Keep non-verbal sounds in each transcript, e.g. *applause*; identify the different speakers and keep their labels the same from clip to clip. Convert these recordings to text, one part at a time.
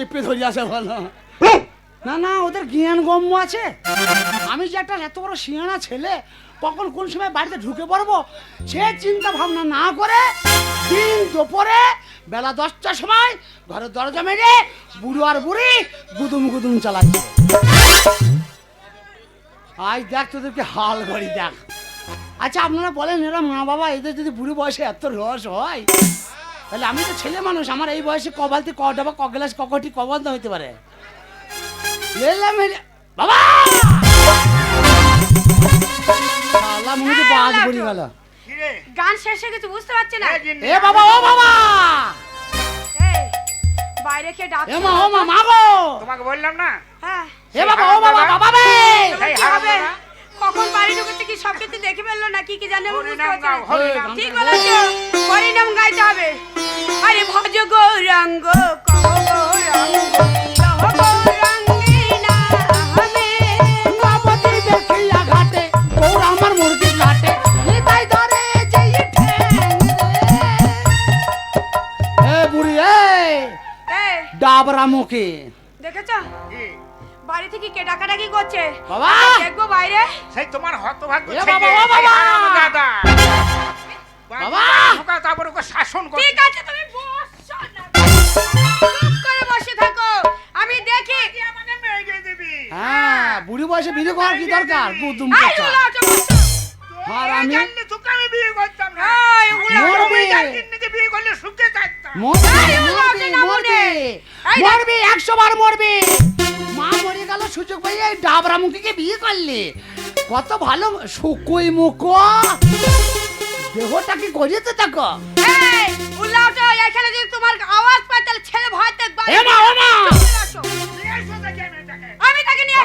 Speaker 1: চেপে ধরি আছে বলো। না না, ওদের জ্ঞান গম্য আছে। আমি যে একটা এত বড় শিয়ানা ছেলে, কখন কোন সময় বাড়িতে ঢুকে পড়ব, সে চিন্তা ভাবনা না করে দিন দুপুরে বেলা দশটার সময় ঘরের দরজা মেরে বুড়ো আর বুড়ি গুদুম গুদুম চালাচ্ছে। আজ দেখ তোদেরকে হাল করি দেখ। আচ্ছা আপনারা বলেন এরা মা বাবা এদের যদি বুড়ো বয়সে এত রস হয় তাহলে আমি তো ছেলে মানুষ আমার এই বয়সে কবালতি ক ডাবা ক গ্লাস ককটি কবন্ধ হইতে পারে। বাবা! শালা মনে হচ্ছে বাজ পড়ে গেল।
Speaker 2: গান শেষ হয়ে গেছে বুঝতে পারছি না।
Speaker 3: এ
Speaker 1: বাবা ও বাবা!
Speaker 2: বাইরে কে ডাক
Speaker 1: মা ও মা মা গো!
Speaker 3: তোমাকে বললাম না?
Speaker 2: হ্যাঁ।
Speaker 1: এ বাবা ও বাবা বাবা রে
Speaker 2: কি হবে। কখন বাড়ি ঢুকেছে কি সব কিছু দেখে ফেলল না কি কি জানে। ঠিক বলেছ? হরিনাম গাইতে হবে। আরে ভজ গৌরাঙ্গ গৌরাঙ্গ
Speaker 1: ডাবরা মুখে।
Speaker 2: দেখেছ? বাড়ি থেকে কে ডাকাডাকি করছে?
Speaker 1: বাবা!
Speaker 2: দেখব বাইরে?
Speaker 3: সেই তোমার হতভাগ্য ছেলে,
Speaker 1: বাবা, ও বাবা!
Speaker 3: দাদা।
Speaker 1: বাবা!
Speaker 3: ঢোকা, তারপর ওকে শাসন কর
Speaker 2: ঠিক আছে তুমি বসো না। চুপ করে বসে থাকো। আমি দেখি।
Speaker 3: আমাকে মেরে দিবি।
Speaker 1: হ্যাঁ বুড়ি বয়সে বিয়ে করার কি দরকার? গুদুম
Speaker 2: আছো
Speaker 1: আর আমি।
Speaker 3: জানলে তোকে আমি বিয়ে করতাম না।
Speaker 1: মরবে।
Speaker 3: বিয়ে করলে সুখে থাকতাম।
Speaker 1: মরবি মরবি মরবি।
Speaker 2: এই দেখ।
Speaker 1: মরবি একশো বার মরবি। মরে গেল সুযোগ এই ডাবরা মুখীকে বিয়ে করলি। কত ভালো শুকুই মুখ। দেহটা কি
Speaker 2: এখানে যদি তোমার আওয়াজ পাই তাহলে ছেলে ভয়
Speaker 3: আমি
Speaker 2: তাকে নিয়ে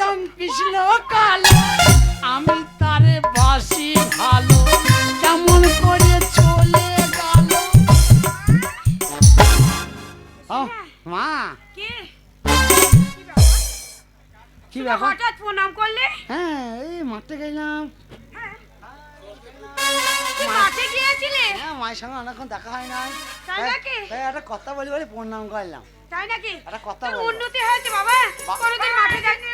Speaker 1: রাম কৃষ্ণ কালো। আমি তারে বাসি ভালো। কেমন করে হ্যাঁ মাঠে গেলাম।
Speaker 2: তুই মাঠে গিয়েছিলে?
Speaker 1: হ্যাঁ মায়ের সঙ্গে অনেকক্ষণ দেখা হয় না
Speaker 2: তাই নাকি?
Speaker 1: তাই একটা কথা বলি বলে প্রণাম করলাম।
Speaker 2: তাই নাকি?
Speaker 1: একটা কথা
Speaker 2: উন্নতি হয়েছে বাবা। কোনোদিন মাঠে যাইনি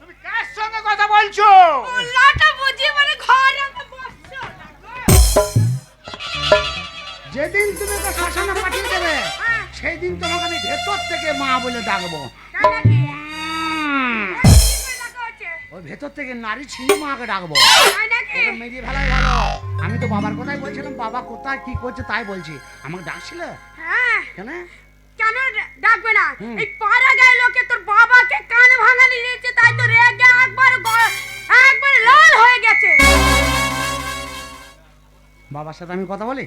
Speaker 3: তুমি কার সঙ্গে কথা বলছো?
Speaker 2: উল্লাটা মানে ঘরে বসছো।
Speaker 1: যেদিন তুমি তো শ্মশানে পাঠিয়ে দেবে
Speaker 2: হ্যাঁ,
Speaker 1: সেই দিন তোমাকে আমি ভেতর থেকে মা বলে ডাকবো।
Speaker 2: তাই নাকি?
Speaker 1: ওই ভেতর থেকে নারী ছিঁড়ে মাকে ডাকবো। মেরিয়ে ফেলাই ভালো আমি তো বাবার কথাই বলছিলাম বাবা কোথায় কি করছে তাই বলছি। আমাকে ডাকছিল?
Speaker 2: হ্যাঁ,
Speaker 1: কেন?
Speaker 2: কেন ডাকবে না? এই পাড়া গায়ে লোকে তোর বাবাকে কানে ভাঙানি দিয়েছে, তাই তো রেগে একবার একবার লাল হয়ে গেছে।
Speaker 1: বাবার সাথে আমি কথা বলি?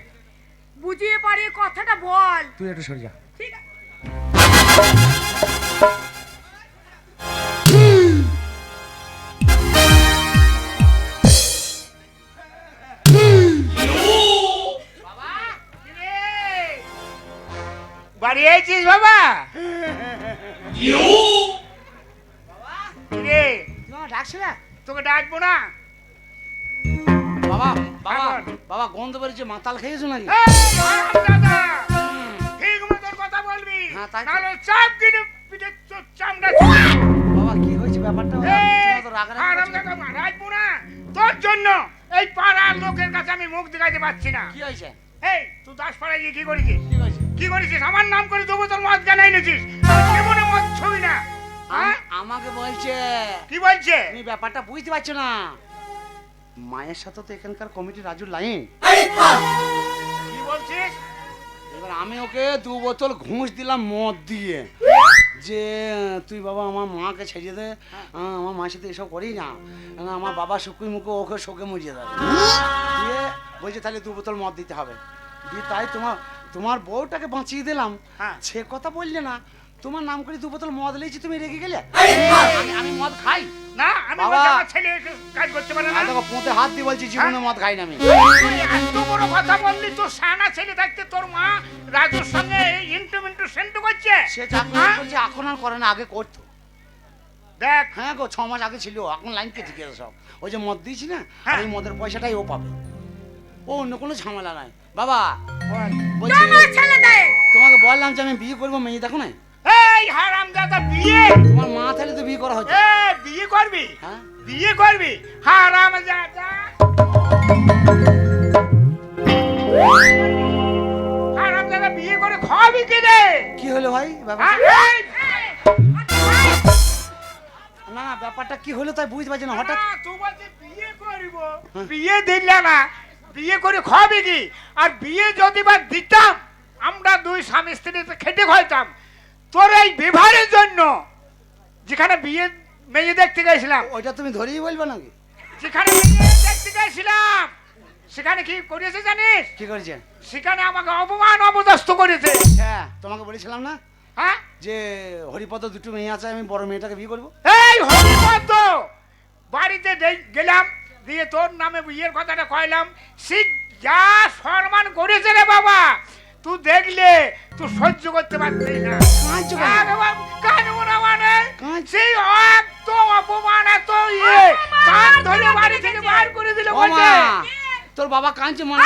Speaker 2: বুঝিয়ে পারিয়ে কথাটা বল।
Speaker 1: তুই একটু সরে যা।
Speaker 2: ঠিক আছে।
Speaker 3: আইছিস বাবা? তোকে ডাকবো না।
Speaker 1: বাবা বাবা
Speaker 3: হ্যাঁ।
Speaker 1: বাবা গন্ধ বেরিয়েছে মাতাল খেয়েছো নাকি?
Speaker 3: এই, হারাম দাদা, ঠিক মতন কথা বলবি।
Speaker 1: হ্যাঁ, তাই তো।
Speaker 3: নাহলে চাপ কিনে পিঠে তোর চামড়া
Speaker 1: বাবা কি হয়েছে ব্যাপারটা?
Speaker 3: এই,
Speaker 1: তোমার তো রাগারাগি
Speaker 3: হারাম
Speaker 1: করছ।
Speaker 3: দাদা, রাখব না। তোর জন্য এই পাড়ার লোকের কাছে আমি মুখ দেখাতে পারছি না।
Speaker 1: কি হয়েছে?
Speaker 3: এই তুই দাস পাড়ায় গিয়ে কি করেছিস?
Speaker 1: কি হয়েছে?
Speaker 3: কি করেছিস? আমার নাম করে দেবো তোর মদ কেন এনেছিস? জীবনে মদ ছবি না। হ্যাঁ?
Speaker 1: আমাকে বলছে।
Speaker 3: কি বলছে?
Speaker 1: তুমি ব্যাপারটা বুঝতে পারছ না। মায়ের সাথে তো এখানকার কমিটি রাজুর লাইন
Speaker 3: কি বলছিস?
Speaker 1: এবার আমি ওকে দু বোতল ঘুষ দিলাম মদ দিয়ে। যে তুই বাবা আমার মাকে ছেড়ে দে। আমার মায়ের সাথে এসব করি না। আমার বাবা শুকুই মুখে ওকে শোকে মরিয়ে দেবে। দিয়ে বলছে তাহলে দু বোতল মদ দিতে হবে। দিয়ে তাই তোমার তোমার বউটাকে বাঁচিয়ে দিলাম।
Speaker 3: হ্যাঁ।
Speaker 1: সে কথা বললে না তোমার নাম করে দু বোতল মদ লেছি তুমি রেগে গেলে? আমি- আমি মদ খাই।
Speaker 3: না আমি
Speaker 1: বাবা।
Speaker 3: বলছি আমার ছেলে কাজ করতে পারে না।
Speaker 1: আর দেখো পোঁতে হাত দিয়ে বলছি জীবনে মদ খাই না আমি।
Speaker 3: তুই এত বড় কথা বললি তোর সানা ছেলে থাকতে তোর মা রাজুর সঙ্গে ইন্টু মিন্টু সেন্টু করছে?
Speaker 1: সে চাকরি
Speaker 3: হ্যাঁ?
Speaker 1: করছে এখন আর করে না আগে করতো।
Speaker 3: দেখ।
Speaker 1: হ্যাঁ গো ছ মাস আগে ছিল এখন লাইন কেটে গেছে সব। ওই যে মদ দিয়েছি না
Speaker 3: হ্যাঁ।
Speaker 1: আর ওই মদের পয়সাটাই ও পাবে। ও অন্য কোনো ঝামেলা নাই। বাবা বলছি
Speaker 2: ছেলে দেয়
Speaker 1: তোমাকে বললাম যে আমি বিয়ে করব মেয়ে দেখো না
Speaker 3: এই হারাম দাদা বিয়ে?
Speaker 1: তোমার মা তাহলে তো বিয়ে করা হচ্ছে।
Speaker 3: বিয়ে করবি?
Speaker 1: হ্যাঁ?
Speaker 3: বিয়ে করবি? হারাম দাদা হারাম দাদা বিয়ে করে খাওয়াবি কি রে
Speaker 1: কি হলো ভাই
Speaker 3: হ্যাঁ,
Speaker 1: না না ব্যাপারটা কি হলো তাই বুঝতে পারছি না হঠাৎ?
Speaker 3: তুই বলছিস বিয়ে করব।
Speaker 1: হ্যাঁ।
Speaker 3: বিয়ে দিলে না বিয়ে করে খাওয়াবি কি? আর বিয়ে যদি বা দিতাম আমরা দুই স্বামী স্ত্রীতে খেটে খাইতাম তোর এই বিবাহের জন্য যেখানে বিয়ে মেয়ে দেখতে গেছিলাম।
Speaker 1: ওইটা তুমি ধরেই বলবে নাকি?
Speaker 3: যেখানে দেখতে গেছিলাম সেখানে কি করেছে জানিস?
Speaker 1: কি করেছে?
Speaker 3: সেখানে আমাকে অপমান অপদস্থ করেছে।
Speaker 1: হ্যাঁ তোমাকে বলেছিলাম না?
Speaker 3: হ্যাঁ?
Speaker 1: যে হরিপদ দুটো মেয়ে আছে আমি বড় মেয়েটাকে বিয়ে করব।
Speaker 3: এই হরিপদ বাড়িতে গেলাম দিয়ে তোর নামে বিয়ের কথাটা কইলাম। সে যা সম্মান করেছে রে বাবা তুই দেখলে তুই সহ্য করতে পারছিস না। না মানে? সেই এত অপমান এত ইয়ে কান ধরে বাড়ি থেকে বার করে দিল
Speaker 1: ও
Speaker 3: বলছে
Speaker 1: তোর বাবা কাঁদছে মানা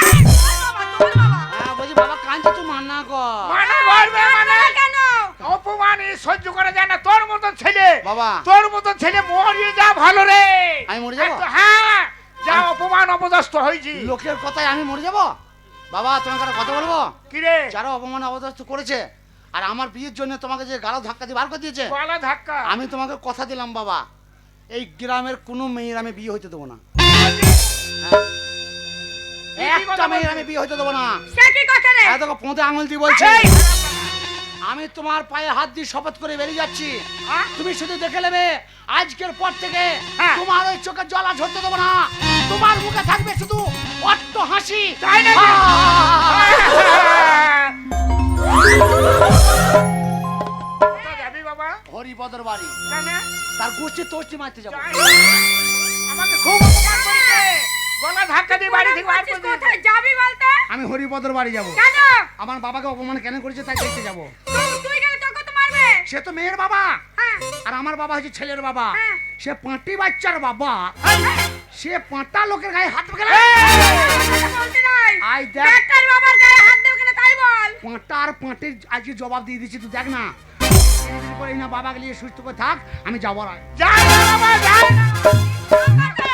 Speaker 2: বাবা, তোর বাবা।
Speaker 1: হ্যাঁ বলছি বাবা কাঁদছে তুই মান্না কর।
Speaker 3: মানে করবে মানে
Speaker 2: কেন
Speaker 3: অপমান সহ্য করা যায় না। তোর মতন ছেলে
Speaker 1: বাবা।
Speaker 3: তোর মতন ছেলে মরিয়ে যা ভালো রে।
Speaker 1: আমি মরে যাব?
Speaker 3: হ্যাঁ যা অপমান অপদস্থ হয়েছি।
Speaker 1: লোকের কথায় আমি মরে যাব? বাবা তোমাকে একটা কথা বলব?
Speaker 3: কিরে
Speaker 1: যারা অপমান অবদস্ত করেছে আর আমার বিয়ের জন্য তোমাকে যে গাড়ো ধাক্কা দিয়ে বার করে দিয়েছে
Speaker 3: গলা ধাক্কা?
Speaker 1: আমি তোমাকে কথা দিলাম বাবা। এই গ্রামের কোনো মেয়ের আমি বিয়ে হইতে দেবো না।
Speaker 3: কি
Speaker 1: একটা
Speaker 3: কথা
Speaker 1: মেয়ের আমি বিয়ে হইতে দেবো না।
Speaker 2: সে কি কথা রে?
Speaker 1: এত পোঁতে আঙুল দিয়ে বলছি। আমি তোমার পায়ে হাত দিয়ে শপথ করে বেরিয়ে যাচ্ছি।
Speaker 3: হ্যাঁ?
Speaker 1: তুমি শুধু দেখে নেবে আজকের পর থেকে
Speaker 3: হ্যাঁ।
Speaker 1: তোমার ওই চোখে জল আর ঝরতে দেবো না। তোমার মুখে থাকবে শুধু অট্ট হাসি।
Speaker 3: তাই যাবি বাবা?
Speaker 1: হরিপদর বাড়ি। তার গোষ্ঠী তোষ্টি মারতে যাব।
Speaker 3: আমাকে খুব অপমান করেছে। গলা ধাক্কা দিয়ে বাড়ি থেকে বার করে
Speaker 2: যাবি বলতে?
Speaker 1: আমি হরিপদর বাড়ি যাব।
Speaker 2: কেন?
Speaker 1: আমার বাবাকে অপমান কেন করেছে তাই দেখতে যাব। সে তো মেয়ের বাবা।
Speaker 2: হ্যাঁ।
Speaker 1: আর আমার বাবা হচ্ছে ছেলের বাবা।
Speaker 2: হ্যাঁ।
Speaker 1: সে পাঁটি বাচ্চার বাবা। সে পাঁটা লোকের গায়ে হাত গেলে
Speaker 2: নাই
Speaker 1: আই দেখ।
Speaker 2: বেটার বাবার গায়ে হাত দেবে কেন তাই বল।
Speaker 1: পাঁটা আর পাঁটির আজকে জবাব দিয়ে দিচ্ছি তুই দেখ না। করে না বাবাকে নিয়ে সুস্থ করে থাক আমি যাব আর
Speaker 3: যাই না বাবা, যাই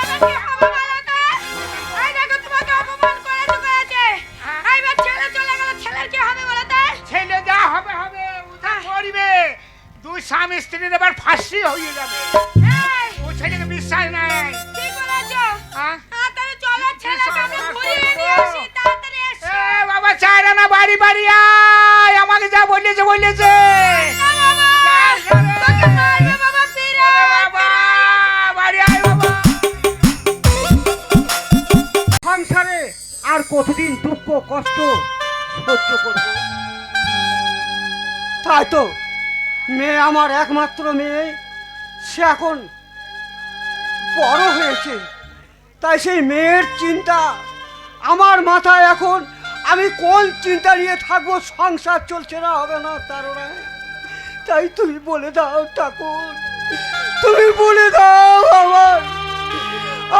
Speaker 3: স্ত্রীর এবার ফাঁসি হয়ে যাবে। ও ছেলেকে বিশ্বাস নাই।
Speaker 2: ঠিক বলেছ।
Speaker 3: হ্যাঁ?
Speaker 2: তাড়াতাড়ি চলো, ছেলেকে আমরা ঘুরিয়ে নিয়ে আসি, তাড়াতাড়ি এসো।
Speaker 3: বাবা চায় না বাড়ি বাড়ি আয়। আমাকে যা বলেছে বলেছে।
Speaker 2: না বাবা, তোকে মারবে বাবা, ফিরে
Speaker 3: এ
Speaker 2: আয়,
Speaker 3: বাবা বাড়ি আয় বাবা।
Speaker 4: সংসারে আর কতদিন দুঃখ কষ্ট সহ্য করব? তাই তো মেয়ে আমার একমাত্র মেয়ে। সে এখন বড় হয়েছে। তাই সেই মেয়ের চিন্তা আমার মাথায় এখন। আমি কোন চিন্তা নিয়ে থাকব, সংসার চলছে না, হবে না, তার তাই তুমি বলে দাও ঠাকুর। তুমি বলে দাও আমার।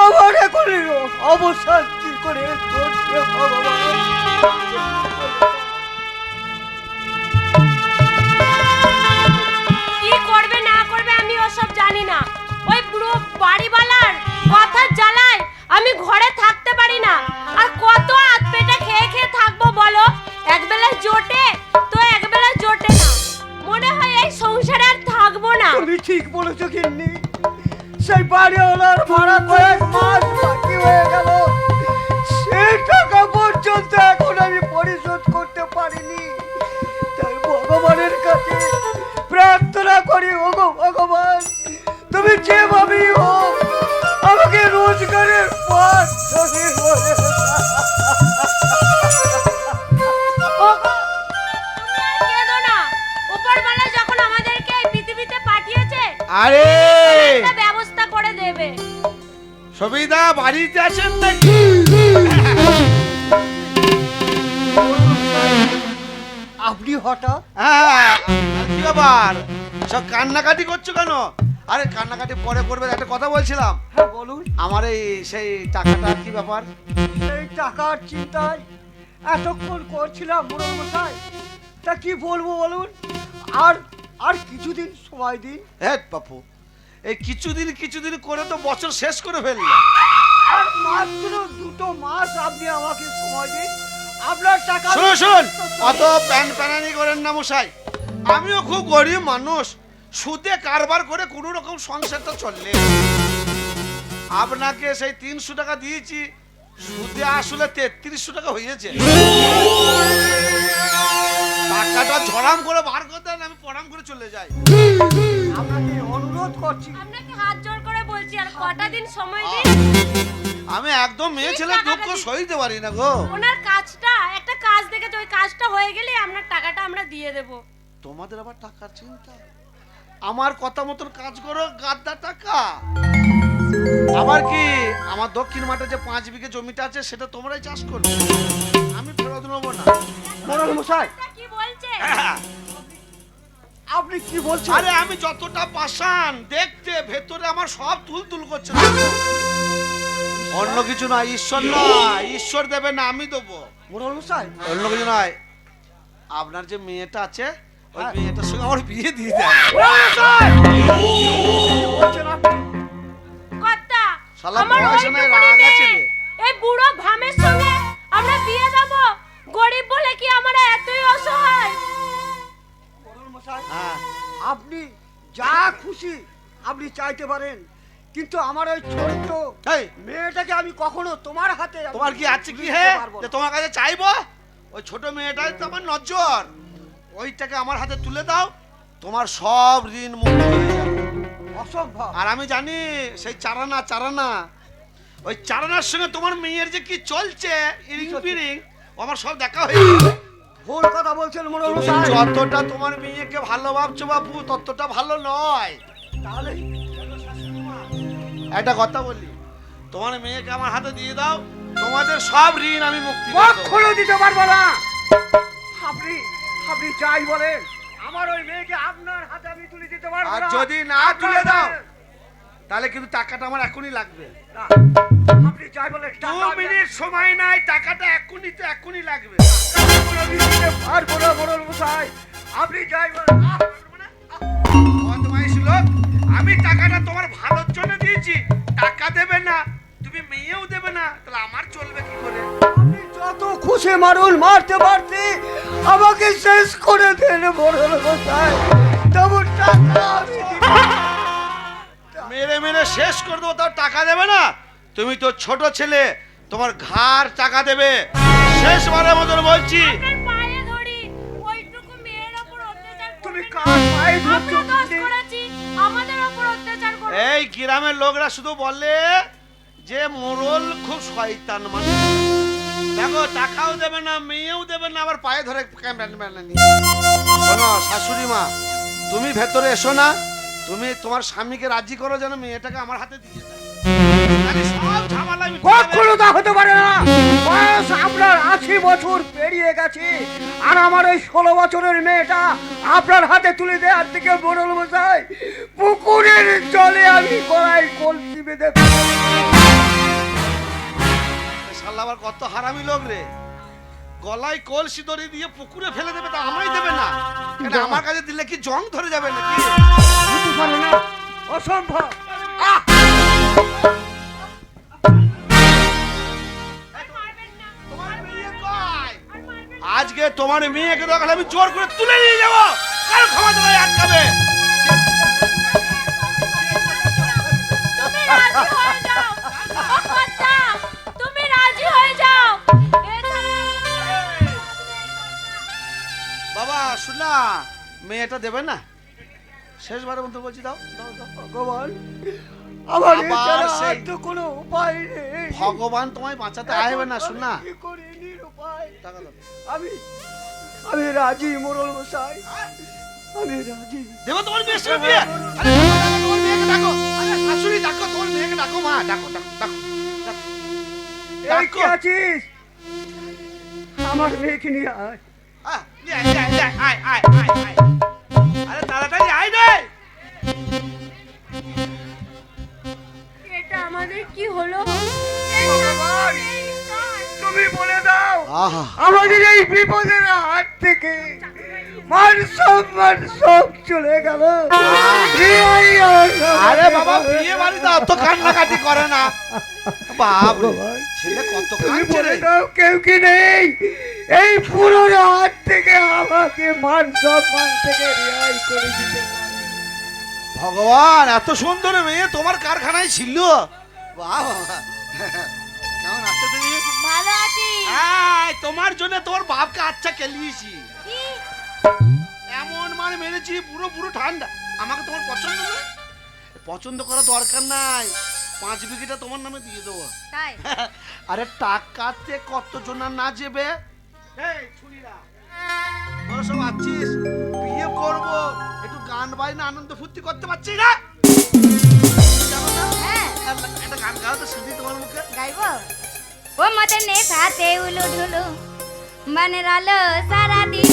Speaker 4: আমার এখন অবসান কি করে ভগবান?
Speaker 5: ওসব জানি না। ওই পুরো বাড়িওয়ালার কথার জ্বালায় আমি ঘরে থাকতে পারি না। আর কত হাত পেটে খেয়ে খেয়ে থাকব বলো? একবেলা জোটে তো একবেলা জোটে না। মনে হয় এই সংসারে আর থাকব না।
Speaker 4: তুমি ঠিক বলেছ কিন্নি সেই বাড়িওয়ালার ভাড়া কয়েক মাস বাকি হয়ে গেল। তুমি যেভাবেই আমাকে রোজগারের পথ তুমি বলে।
Speaker 5: আর কেঁদো না। উপরওয়ালা যখন আমাদেরকে পৃথিবীতে পাঠিয়েছে
Speaker 6: আরে!
Speaker 5: একটা ব্যবস্থা করে দেবে।
Speaker 6: সবিতা বাড়িতে আছেন নাকি?
Speaker 4: আপনি হঠাৎ?
Speaker 6: হ্যাঁ আর কি ব্যাপার? সব কান্নাকাটি করছ কেন? আরে কান্নাকাটি পরে করবে একটা কথা বলছিলাম।
Speaker 4: হ্যাঁ বলুন।
Speaker 6: আমার এই সেই টাকাটা কি ব্যাপার?
Speaker 4: এই টাকার চিন্তায় এতক্ষণ করছিলাম বুড়ো মশাই তা কি বলব বলুন? আর আর কিছুদিন সময় দিন।
Speaker 6: হ্যাঁ বাপু এই কিছুদিন কিছুদিন করে তো বছর শেষ করে ফেললাম
Speaker 4: আর মাত্র দুটো মাস আপনি আমাকে সময় দিন। আপনার টাকা
Speaker 6: শুনুন শুনুন। অত প্যান প্যানানি করেন না মশাই। আমিও খুব গরিব মানুষ। সুদে কারবার করে কোনো রকম সংসারটা চললে। আপনাকে সেই তিনশো টাকা দিয়েছি সুদে আসলে তেত্রিশশো টাকা হয়েছে। টাকাটা ঝরাম করে বার করে দেন আমি পড়াম করে চলে যাই।
Speaker 4: আপনাকে অনুরোধ করছি।
Speaker 5: আপনাকে হাত জোর করে বলছি আর কটা দিন সময় দিন?
Speaker 6: আমি একদম মেয়ে ছেলে দুঃখ সইতে পারি না গো।
Speaker 5: ওনার কাজটা একটা কাজ দেখেছে ওই কাজটা হয়ে গেলে আপনার টাকাটা আমরা দিয়ে দেব।
Speaker 6: তোমাদের আবার টাকার চিন্তা? আমার কথা মতন কাজ করো গাদ্দা টাকা। আবার কি আমার দক্ষিণ মাঠে যে পাঁচ বিঘে জমিটা আছে সেটা তোমরাই চাষ করবে? আমি ফেরত নেব না।
Speaker 4: মোড়ল মশাই
Speaker 5: কি বলছে? *laughs*
Speaker 4: আপনি কি বলছেন?
Speaker 6: আরে আমি যতটা পাশান দেখতে ভেতরে আমার সব তুল তুল করছে অন্য কিছু নয় ঈশ্বর নয় ঈশ্বর দেবে না আমি দেবো।
Speaker 4: মোড়ল মশাই।
Speaker 6: অন্য কিছু নয়। আপনার যে মেয়েটা আছে ওই
Speaker 4: হ্যাঁ।
Speaker 6: মেয়েটার সঙ্গে আমার বিয়ে দিয়ে দেয়।
Speaker 4: আপনি
Speaker 5: কর্তা
Speaker 6: শালা
Speaker 5: আমার
Speaker 6: বয়স নাই, রাগ আছে রে।
Speaker 5: এই বুড়ো ভামের সঙ্গে আমরা বিয়ে দেব? গরিব বলে কি আমরা এতই অসহায়?
Speaker 6: হ্যাঁ
Speaker 4: আপনি যা খুশি আপনি চাইতে পারেন কিন্তু আমার ওই ছোট্ট
Speaker 6: এই,
Speaker 4: মেয়েটাকে আমি কখনো তোমার হাতে আমি
Speaker 6: তোমার কি আছে কি
Speaker 4: তুলে
Speaker 6: হে
Speaker 4: দিতে পারব
Speaker 6: যে তোমার কাছে চাইব? ওই ছোট মেয়েটাই তো আমার নজর। ওইটাকে আমার হাতে তুলে দাও তোমার সব ঋণ মুক্ত হয়ে যাবে।
Speaker 4: অসম্ভব।
Speaker 6: আর আমি জানি সেই চারানা চারানা ওই চারানার সঙ্গে তোমার মেয়ের যে কি চলছে ইরিং আমার সব দেখা হয়ে গেছে।
Speaker 4: ভুল কথা বলছেন
Speaker 6: মনে
Speaker 4: মশাই।
Speaker 6: যতটা তোমার মেয়েকে ভালো ভাবছ বাপু ততটা ভালো নয়।
Speaker 4: তাহলে
Speaker 6: একটা কথা বলি তোমার মেয়েকে আমার হাতে দিয়ে দাও তোমাদের সব ঋণ আমি মুক্তি।
Speaker 4: দিতে পারব না। আপনি আপনি চাই বলেন। আমার ওই মেয়েকে আপনার হাতে আমি তুলে দিতে পারব
Speaker 6: আর যদি না তুলে দাও, তাহলে কিন্তু টাকাটা আমার এখনই লাগবে।
Speaker 4: আপনি চাই বলেন
Speaker 6: দু মিনিট সময় নাই টাকাটা এখনই তো এখনই লাগবে।
Speaker 4: পারব না মোড়ল মশাই আপনি চাই বলেন
Speaker 6: বদমাইশ লোক আমি টাকাটা তোমার ভালোর জন্য দিয়েছি। টাকা দেবে না তুমি মেয়েও দেবে না তাহলে আমার চলবে কি করে?
Speaker 4: যত খুশি মারুন মারতে মারতে আমাকে শেষ করে মশাই। তবু টাকা আমি
Speaker 6: মেরে মেরে শেষ করে দেবো তাও টাকা দেবে না? তুমি তো ছোট ছেলে তোমার ঘাড় টাকা দেবে। শেষ শেষবারের মতন বলছি। এই গ্রামের লোকরা শুধু বলে যে মোরল খুব শয়তান মানুষ। দেখো টাকাও দেবে না মেয়েও দেবে না আবার পায়ে ধরে শোনো শাশুড়ি মা তুমি ভেতরে এসো না। তুমি তোমার স্বামীকে রাজি করো যেন মেয়েটাকে আমার হাতে দিয়ে দেয়।
Speaker 4: কখনো তা হতে পারে না। বয়স আপনার আশি বছর পেরিয়ে গেছে আর আমার ওই ষোলো বছরের মেয়েটা আপনার হাতে তুলে দেওয়ার থেকে মোড়ল মশাই পুকুরের জলে আমি গলায় কলসি বেঁধে
Speaker 6: শালা আবার কত হারামি লোক রে। গলায় কলসি দড়ি দিয়ে পুকুরে ফেলে দেবে তা আমায় দেবে না। এটা আমার কাছে দিলে কি জং ধরে যাবে নাকি?
Speaker 4: দিতে পারে না অসম্ভব। আহ!
Speaker 6: তোমার মেয়ে কয়? আজকে তোমার মেয়েকে দরকার আমি জোর করে তুলে নিয়ে যাব। কারও ক্ষমা তোমায় আটকাবে। শুনা মেয়েটা দেবে না। শেষবারের মতো বলছি দাও দাও দাও
Speaker 4: ভগবান আমার
Speaker 6: আবার সেই-
Speaker 4: তো কোনো উপায় নেই।
Speaker 6: ভগবান তোমায় বাঁচাতে আসবে না শুনা
Speaker 4: কি করি নিরুপায়?
Speaker 6: টাকা দাও।
Speaker 4: আমি আমি রাজি মোড়ল মশাই। আমি রাজি।
Speaker 6: দেবো তোমার মেয়ের সঙ্গে বিয়ে। তোমার মেয়েকে ডাকো। আরে শাশুড়ি ডাকো তোমার মেয়েকে ডাকো মা ডাকো ডাকো ডাকো ডাকো।
Speaker 4: এই কি আছিস? আমার মেয়েকে নিয়ে আয়।
Speaker 6: আরে তাড়াতাড়ি আয় রে।
Speaker 2: এটা আমাদের কি হলো?
Speaker 4: তুমি বলে দাও আমাদের এই বিপদের হাত থেকে মান সম্মান সব চলে গেল। আরে
Speaker 6: বাবা বিয়ে বাড়িতে অত কান্নাকাটি করে না। বাপ রে, ছেলে কত
Speaker 4: তুমি
Speaker 6: কাঁদছে রে।
Speaker 4: কেউ কি নেই? এই পুরোনো হাত থেকে আমাকে মান সম্মান থেকে রেহাই করে দিতে
Speaker 6: ভগবান এত সুন্দর মেয়ে তোমার কারখানায় ছিল। বাবা কেমন আছো তুমি?
Speaker 2: ভালো আছি।
Speaker 6: তোমার জন্য তোমার বাপকে আচ্ছা কেলিয়েছি।
Speaker 2: কি?
Speaker 6: এমন মার মেরেছি পুরো পুরো ঠান্ডা। আমাকে তোমার পছন্দ না পছন্দ করা দরকার নাই। পাঁচ বিঘিটা তোমার নামে দিয়ে দেবো।
Speaker 2: তাই? *laughs*
Speaker 6: আরে টাকাতে কত জনা না যাবে? তোরা সব আছিস? বিয়ে করব। একটু গান বাইনা আনন্দ ফুর্তি করতে পারছি না?
Speaker 5: হ্যাঁ।
Speaker 6: একটা গান গাও তো শুনি তোমার মুখে।
Speaker 5: গাইবো? ও মতনে সাথে উলু ঢুলু বন রালো সারা দিন